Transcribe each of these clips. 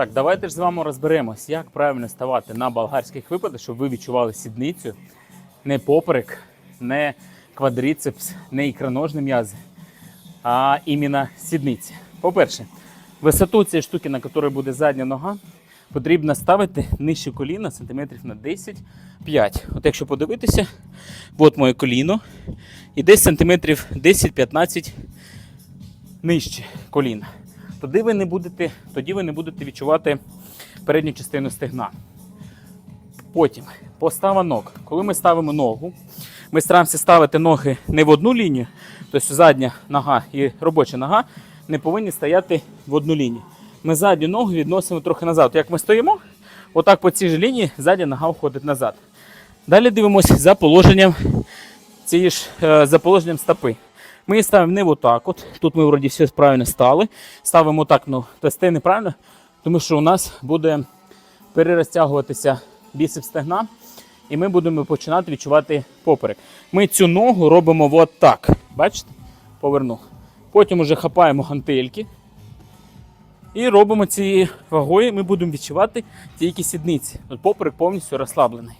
Так, давайте ж з вами розберемось, як правильно ставати на болгарських випадах, щоб ви відчували сідницю, не поперек, не квадріцепс, не ікроножні м'язи, а іменно сідниці. По-перше, висоту цієї штуки, на якій буде задня нога, потрібно ставити нижче коліна сантиметрів на 10-5. От якщо подивитися, от моє коліно, і десь сантиметрів 10-15 нижче коліна. Тоді ви не будете, тоді ви не будете відчувати передню частину стегна. Потім постава ног. Коли ми ставимо ногу, ми стараємося ставити ноги не в одну лінію, тобто задня нога і робоча нога не повинні стояти в одну лінію. Ми задню ногу відносимо трохи назад. Як ми стоїмо, отак по цій ж лінії задня нога входить назад. Далі дивимося за положенням цієї ж е, за положенням стопи. Ми її ставимо не отак. От. Тут ми вроді все правильно стали. Ставимо так, ну, тести неправильно, тому що у нас буде перерозтягуватися біцепс стегна, і ми будемо починати відчувати поперек. Ми цю ногу робимо от так. Бачите? Поверну. Потім уже хапаємо гантельки. І робимо цією вагою, ми будемо відчувати тільки сідниці. Поперек повністю розслаблений.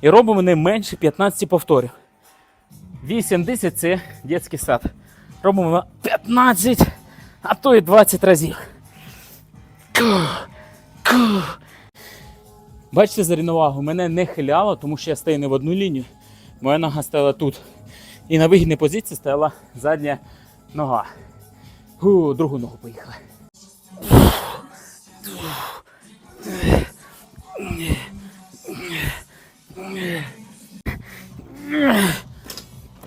І робимо не менше 15 повторів. 80 це дитячий сад. Робимо на 15, а то і 20 разів. Бачите, за рівновагу, мене не хиляло, тому що я стою не в одну лінію. Моя нога стояла тут. І на вигідній позиції стояла задня нога. Фу, другу ногу поїхала. Yeah.